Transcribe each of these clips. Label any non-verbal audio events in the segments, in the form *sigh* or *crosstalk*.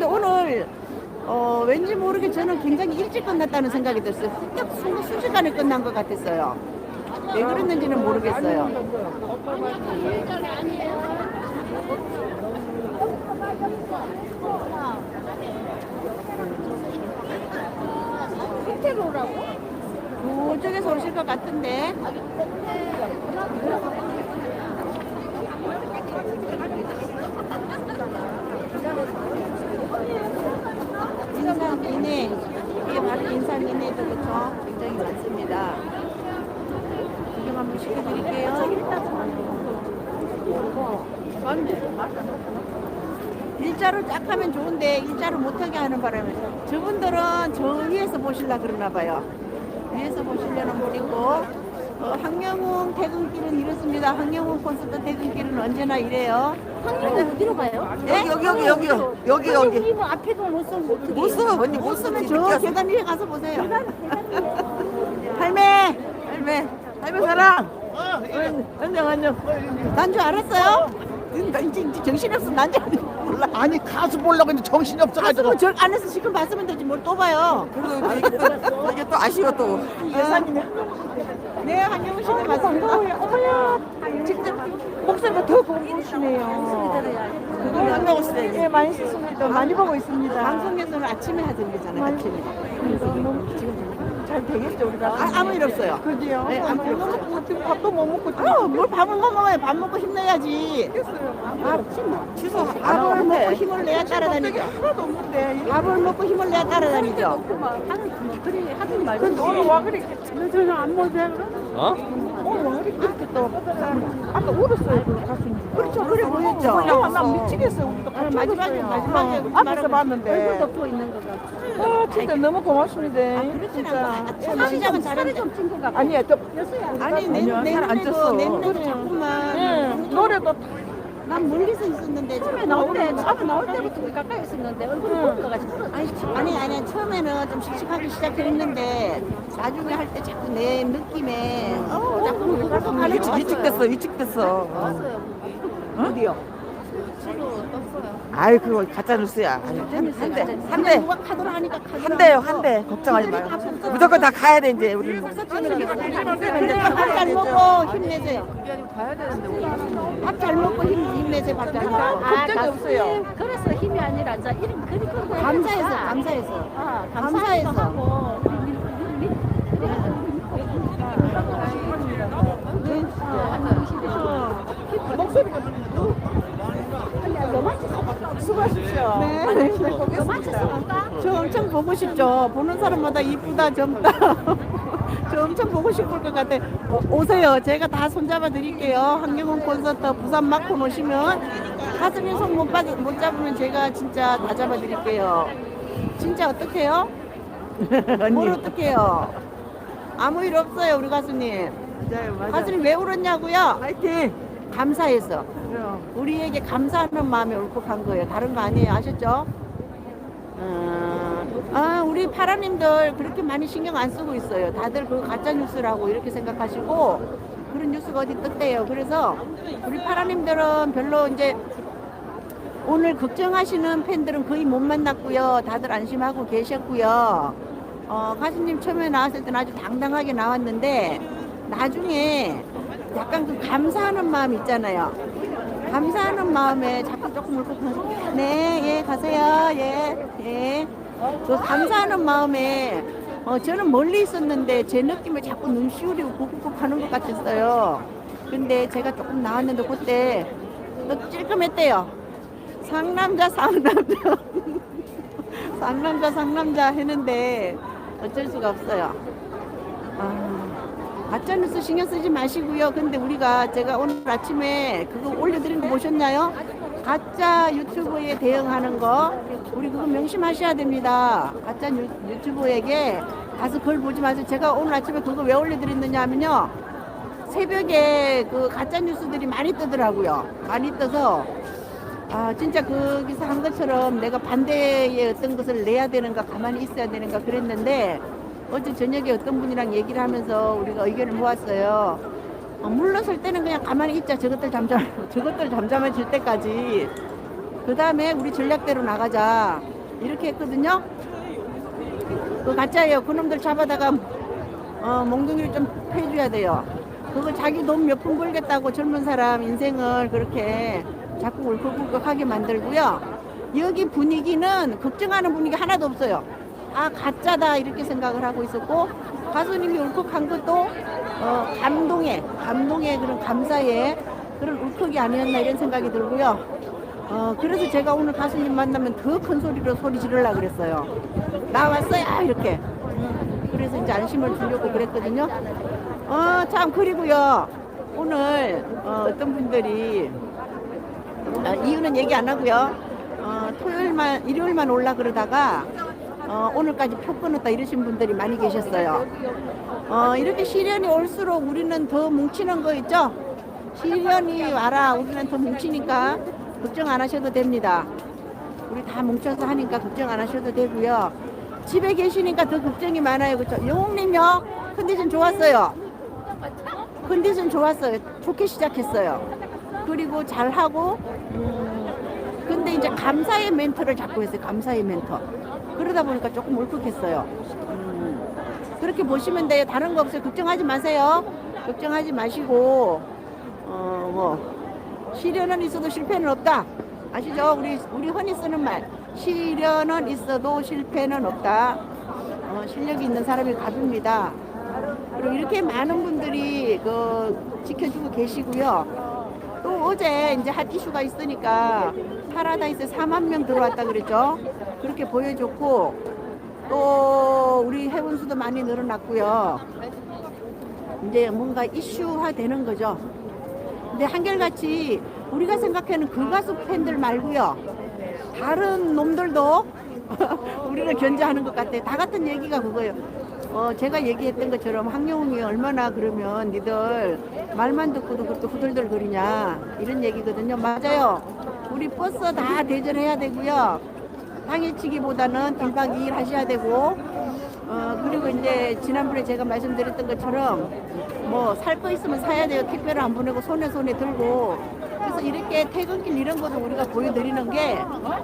근데 오늘 어, 왠지 모르게 저는 굉장히 일찍 끝났다는 생각이 들었어요. 딱 순- 순식간에 끝난 것 같았어요. 왜 그랬는지는 모르겠어요. 호텔 오라고? 저쪽에서 오실 것 같은데. 인삼이네. 이게 바로 인삼이네도 그렇죠. 굉장히 많습니다. 구경 한번 시켜드릴게요. 일자로 쫙 하면 좋은데 일자로 못하게 하는 바람에 저분들은 저 위에서 보실라 그러나 봐요. 위에서 보시려는 분이고 어, 황영웅 퇴근길은 이렇습니다. 황영웅 콘서트 퇴근길은 언제나 이래요. 황룡은 어디로 가요? 네? 여기 여기 여기 여기 여기 여기 뭐 앞에도 못 쓰고 어떻게 못 써, 언니 못 써. 쓰면 저 계단 위에 가서 보세요. 할매, 할매, 할매 사랑. 안녕 안녕. 난 줄 알았어요? 나 이제, 이제 정신이 없어. 난줄 몰라. 아니 가수 보려고 했는데 정신이 없어가지고 봤으면 저 안에서 지금 봤으면 되지 뭘 또 봐요. 그래도 이게 또, 이게 또 아쉬워 또. 예산이네. 네, 한영우 씨네 맞습니다. 어머야 직접 목소리가 더 고우시네요 그걸 안 먹었어요. 네 많이 쓰십니다 많이 보고 있습니다 방송에서는 아침에 하던 거잖아요. 아침에. 잘 되겠죠 우리가 아, 아무 일 없어요. 그지요? 네, 아무 일 없어요. 어떻게 밥도 못 먹고 어, 뭘 밥을 먹어요. 밥 먹고 힘내야지. 아, 취소 안 밥을 하고 먹고 해. 힘을 내야 따라다니죠. 하나도 없는데 밥을 먹고 힘을 내야 따라다니죠. 그래 하든 말고 근데 오늘 와 그래 저는 안 먹어야 어? 오늘 이렇게 또 아까 울었어요 그 가수님 그렇죠. 그래 보였죠. 야, 나 미치겠어요 우리가 아, 마지막에, 마지막에 앞에서 말하고 봤는데 덮어 있는 것 같아. 아 진짜 너무 고맙습니다 그렇진 않고 첫 시작은 잘했는데. 아니야 또 아니, 내, 아니요, 눈에도, 쪘어. 자꾸만. 예, 노래도 난 멀리서 있었는데 처음에 나올 때 처음에 나올 때부터 우리 가까이 있었는데 얼굴이 보여가지고 아니, 아니 아니 처음에는 좀 씩씩하기 시작했는데 나중에 할 때 자꾸 내 느낌에 어 자꾸 가는 위축, 것 위축됐어 같아요. 위축됐어. 어디요? 아이 그거 가짜 뉴스야. 한대 한 대 누가 카드로 하니까 카드로 한 대요 한 대. 걱정하지 마. 무조건 다 가야 돼 이제 우리. 밥잘 먹고 힘내세요. 밥잘 먹고 힘, 힘내세요. 밥잘 먹고. 걱정이 없어요 그래서 힘이 아니라 이제 이런 그리 끌고 감사해서 감사해서. 아, 감사해서. 하고 수고하십시오 네. 저 엄청 보고 싶죠. 보는 사람마다 이쁘다, 젊다. *laughs* 저 엄청 보고 싶을 것 같아. 오- 오세요. 제가 다 손잡아 드릴게요. 한경훈 콘서트 부산 마콘 오시면 가슴이 손못 못 잡으면 제가 진짜 다 잡아 드릴게요. 진짜 어떡해요? *laughs* 뭘 어떡해요? 아무 일 없어요, 우리 가수님. 가수님 왜 울었냐고요? 파이팅. 감사해서. 우리에게 감사하는 마음에 울컥한 거예요. 다른 거 아니에요. 아셨죠? 어, 아, 우리 파라님들 그렇게 많이 신경 안 쓰고 있어요. 다들 그 가짜 뉴스라고 이렇게 생각하시고 그런 뉴스가 어디 떴대요. 그래서 우리 파라님들은 별로 이제 오늘 걱정하시는 팬들은 거의 못 만났고요. 다들 안심하고 계셨고요. 어, 가수님 처음에 나왔을 때는 아주 당당하게 나왔는데 나중에 약간 그 감사하는 마음 있잖아요. 감사하는 마음에 자꾸 조금 울컥하고 네, 예, 가세요. 예, 예. 그 감사하는 마음에 어, 저는 멀리 있었는데 제 느낌을 자꾸 눈시울이고 꾹꾹 하는 것 같았어요. 근데 제가 조금 나왔는데 그때 또 찔끔했대요. 상남자, 상남자. *laughs* 상남자, 상남자 했는데 어쩔 수가 없어요. 아, 가짜뉴스 신경 쓰지 마시고요. 근데 우리가 제가 오늘 아침에 그거 올려드린 거 보셨나요? 가짜 유튜브에 대응하는 거 우리 그거 명심하셔야 됩니다. 가짜 유, 유튜브에게 가서 글 보지 마세요. 제가 오늘 아침에 그거 왜 올려드렸느냐 하면요. 새벽에 그 가짜 뉴스들이 많이 뜨더라고요. 많이 떠서 아 진짜 거기서 한 것처럼 내가 반대의 어떤 것을 내야 되는가 가만히 있어야 되는가 그랬는데 어제 저녁에 어떤 분이랑 얘기를 하면서 우리가 의견을 모았어요. 어, 물러설 때는 그냥 가만히 있자 저것들 잠잠 *laughs* 저것들 잠잠해질 때까지 그 다음에 우리 전략대로 나가자. 이렇게 했거든요. 그 가짜예요. 그놈들 잡아다가 어, 몽둥이를 좀 해줘야 돼요. 그거 자기 돈 몇 푼 벌겠다고 젊은 사람 인생을 그렇게 자꾸 울컥울컥하게 만들고요. 여기 분위기는 걱정하는 분위기 하나도 없어요. 아 가짜다 이렇게 생각을 하고 있었고 가수님이 울컥한 것도 어, 감동의 감동의 그런 감사의 그런 울컥이 아니었나 이런 생각이 들고요. 어, 그래서 제가 오늘 가수님 만나면 더 큰 소리로 소리 지르려 그랬어요. 나왔어요 이렇게. 음, 그래서 이제 안심을 주려고 그랬거든요. 어, 참 그리고요. 오늘 어, 어떤 분들이 어, 이유는 얘기 안 하고요. 어, 토요일만 일요일만 올라 그러다가 어, 오늘까지 표 끊었다 이러신 분들이 많이 계셨어요. 어, 이렇게 시련이 올수록 우리는 더 뭉치는 거 있죠? 시련이 와라 우리는 더 뭉치니까 걱정 안 하셔도 됩니다. 우리 다 뭉쳐서 하니까 걱정 안 하셔도 되고요. 집에 계시니까 더 걱정이 많아요. 그렇죠? 영웅님요 컨디션 좋았어요. 컨디션 좋았어요. 좋게 시작했어요. 그리고 잘하고 음, 근데 이제 감사의 멘트를 자꾸 했어요. 감사의 멘트. 그러다 보니까 조금 울컥했어요. 음, 그렇게 보시면 돼요. 다른 거 없어요. 걱정하지 마세요. 걱정하지 마시고 어 뭐 시련은 있어도 실패는 없다. 아시죠? 우리 우리 흔히 쓰는 말. 시련은 있어도 실패는 없다. 어, 실력이 있는 사람이 갑입니다. 그리고 이렇게 많은 분들이 그 지켜주고 계시고요. 또 어제 이제 핫 이슈가 있으니까 파라다이스 4만 명 들어왔다 그랬죠. 그렇게 보여줬고 또 우리 회원수도 많이 늘어났고요. 이제 뭔가 이슈화 되는 거죠. 근데 한결같이 우리가 생각하는 그 가수 팬들 말고요. 다른 놈들도 *laughs* 우리를 견제하는 것 같아. 다 같은 얘기가 그거예요. 어, 제가 얘기했던 것처럼 황영웅이 얼마나 그러면 니들 말만 듣고도 그렇게 후들들 거리냐 이런 얘기거든요. 맞아요. 우리 버스 다 대전해야 되고요. 당일치기보다는 1박 2일 하셔야 되고 어, 그리고 이제 지난번에 제가 말씀드렸던 것처럼 뭐 살 거 있으면 사야 돼요. 택배를 안 보내고 손에 손에 들고 그래서 이렇게 퇴근길 이런 것을 우리가 보여드리는 게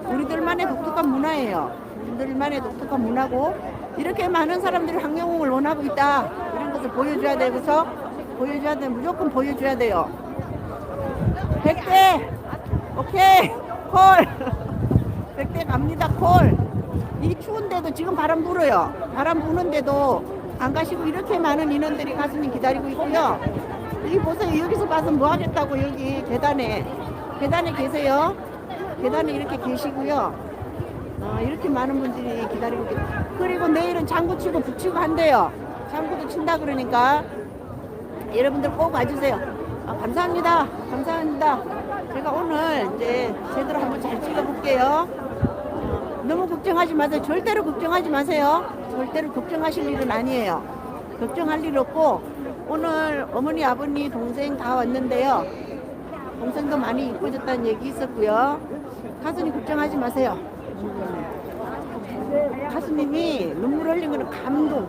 우리들만의 독특한 문화예요. 우리들만의 독특한 문화고 이렇게 많은 사람들이 황영웅을 원하고 있다 이런 것을 보여줘야 되고서 보여줘야 돼 무조건 보여줘야 돼요. 100대 오케이 콜 *laughs* 100대 갑니다 콜. 이 추운데도 지금 바람 불어요. 바람 부는데도 안 가시고 이렇게 많은 인원들이 가수님 기다리고 있고요. 여기 보세요. 여기서 봐서 뭐 하겠다고 여기 계단에 계단에 계세요. 계단에 이렇게 계시고요. 어, 이렇게 많은 분들이 기다리고 계세요. 그리고 내일은 장구 치고 북치고 한대요. 장구도 친다 그러니까 여러분들 꼭 와주세요. 아, 감사합니다. 감사합니다. 제가 오늘 이제 제대로 한번 잘 찍어볼게요. 어, 너무 걱정하지 마세요. 절대로 걱정하지 마세요. 절대로 걱정하실 일은 아니에요. 걱정할 일 없고 오늘 어머니, 아버님, 동생 다 왔는데요. 동생도 많이 이뻐졌다는 얘기 있었고요. 가수님 걱정하지 마세요. 음, 가수님이 눈물 흘린 거는 감동.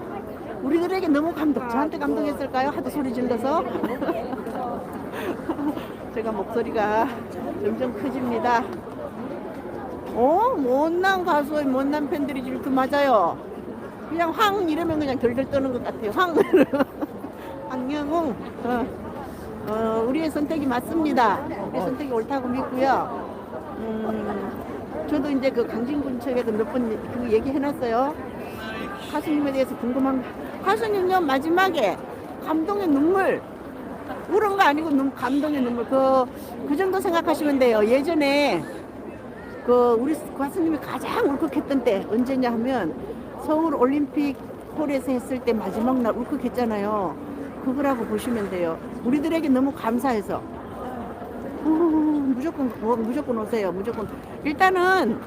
우리들에게 너무 감동. 저한테 감동했을까요? 하도 소리 질러서. *laughs* 제가 목소리가 점점 커집니다. 어? 못난 가수의 못난 팬들이 이렇게 맞아요. 그냥 황 이러면 그냥 덜덜 떠는 것 같아요. 황. *laughs* 황영웅. 어, 어, 우리의 선택이 맞습니다. 우리의 선택이 옳다고 믿고요. 음, 저도 이제 그 강진군 측에도 몇번 그 얘기 해놨어요. 가수님에 대해서 궁금한 가수님요 마지막에 감동의 눈물 울은 거 아니고 눈, 감동의 눈물 그, 그 정도 생각하시면 돼요. 예전에 그 우리 가수님이 가장 울컥했던 때 언제냐 하면 서울 올림픽 홀에서 했을 때 마지막 날 울컥했잖아요. 그거라고 보시면 돼요. 우리들에게 너무 감사해서 우, 무조건 어, 무조건 오세요. 무조건 일단은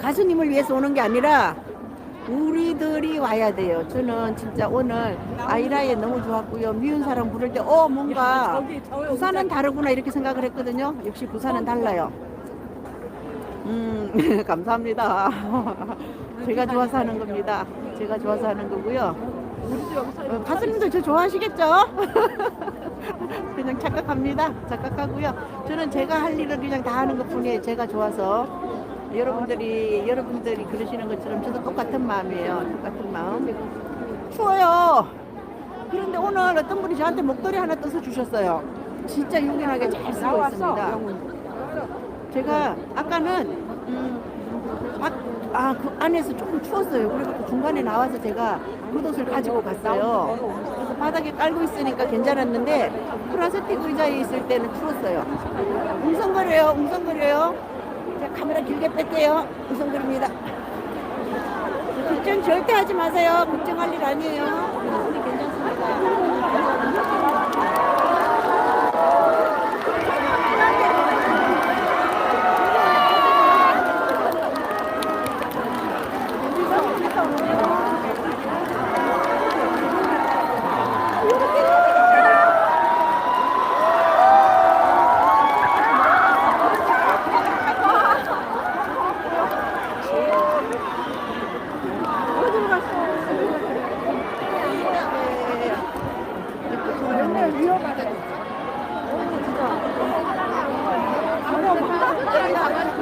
가수님을 위해서 오는 게 아니라 우리들이 와야 돼요. 저는 진짜 오늘 아이라에 너무 좋았고요. 미운 사람 부를 때, 어, 뭔가 부산은 다르구나 이렇게 생각을 했거든요. 역시 부산은 달라요. 음, *laughs* 감사합니다. *laughs* 제가 좋아서 하는 겁니다. 제가 좋아서 하는 거고요. 어, 가수님들 저 좋아하시겠죠? *laughs* 그냥 착각합니다. 착각하고요. 저는 제가 할 일을 그냥 다 하는 것 뿐이에요. 제가 좋아서. 여러분들이, 여러분들이 그러시는 것처럼 저도 똑같은 마음이에요. 똑같은 마음. 추워요. 그런데 오늘 어떤 분이 저한테 목도리 하나 떠서 주셨어요. 진짜 유연하게 잘 쓰고 있습니다. 제가 아까는 아, 그 안에서 조금 추웠어요. 그래서 중간에 나와서 제가 겉옷을 가지고 갔어요. 그래서 바닥에 깔고 있으니까 괜찮았는데 플라스틱 의자에 있을 때는 추웠어요. 웅성거려요, 웅성거려요. 자, 카메라 길게 뺄게요. 웅성거립니다. 걱정 절대 하지 마세요. 걱정할 일 아니에요. 우리 괜찮습니다.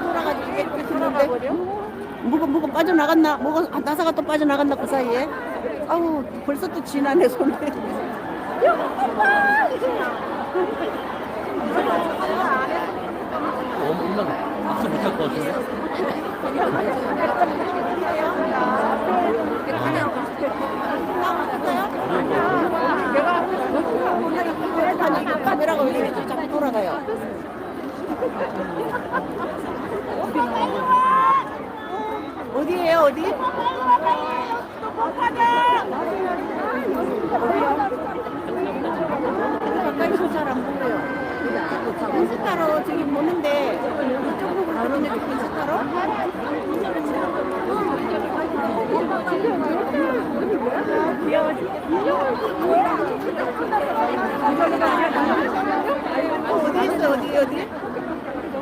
돌아가지고 이게 이렇게 뭐가 뭐가 빠져나갔나? 뭐가 아, 나사가 또 빠져나갔나 그 사이에? 아우 벌써 또 지나네 손에. 엄마 박수 못할 것 같은데? 카메라가 왜 이렇게 자꾸 돌아가요? 어디에요 어디? 가까이서 잘안 보여요. 인스타로 저기 보는데 이쪽 보고 보는데 인스타로? 어, 어디 있어 어디 어디?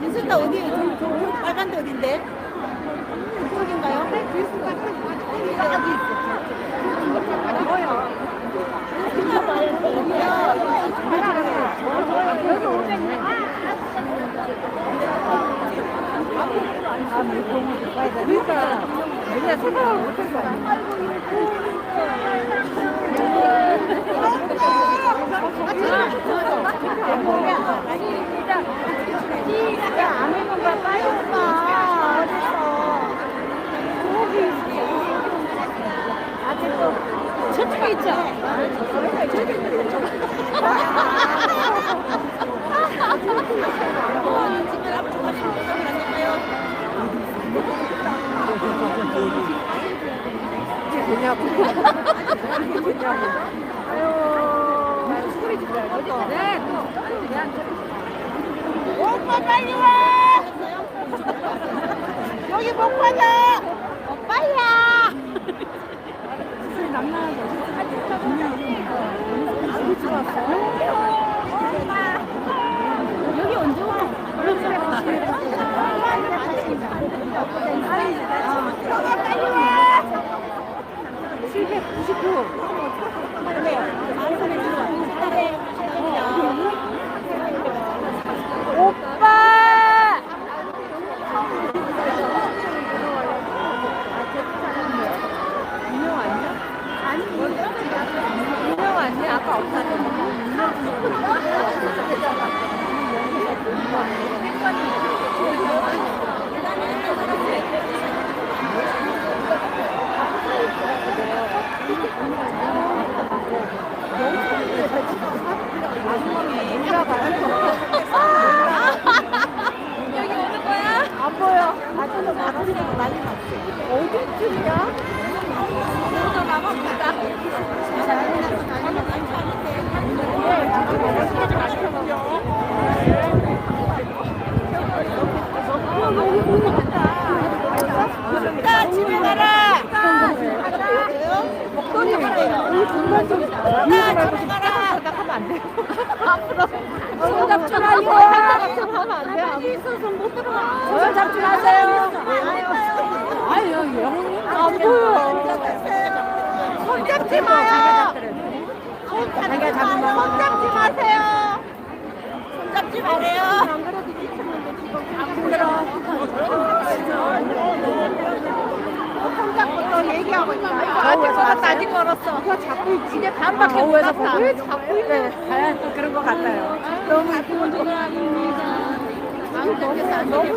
인스타 어디? 저, 저, 저 빨간 데 어딘데? 이 저쪽에 있죠? 오빠 빨리 와! 여기 못 받아! 오빠야! 여기 언제 와? 오빠! 유명 아니 아까 없다는 여기 오는 거야? 안 보여. 아직도 나가서 난리 났어. 어디쯤이야? 오늘 나갑니다. 가 집에 가라! 목도리 우리 중간 좀 가 집에 가라! 하면 안 돼요. 앞으로 손 잡지 말고 하면 안 돼요. 여기 있어서 못 들어가. 손 잡지 마세요. 아유 영웅님 안 보여. 손 잡지 마! 손잡지 마세요. 잡지 마세요. 손잡부터 얘기하고 있다. 저보다 아직 멀었어. 그거 잡고 있지. 이제 반밖에 못 갔다. 왜 잡고 있네. 그런 것 같아요. 너무 감사합니다. 너무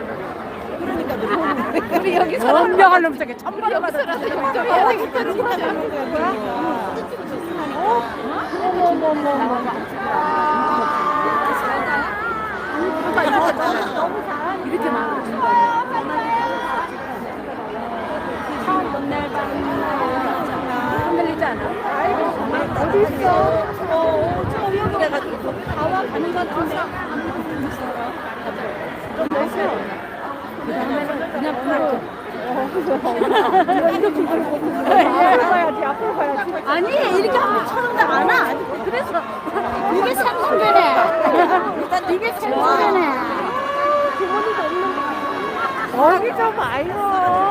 못해. 우리 여기서 천명할 놈 저게 천 우리 여기서 여기서 진짜 이렇게 많아. 처음 본날 밤 흔들리지 않아? 어디 있어? 어, 저 위험해가지고 거기 가와 가는 것 같은데. 좀 멋있어. 그 다음에는 그냥 그만. 앞으로 가야지. 앞으로 가야지. 아니 이렇게 하면 쳐는데 안 와. 그래서 이게 생선되네. 일단 이게 생선되네. 어디 좀 봐요. 나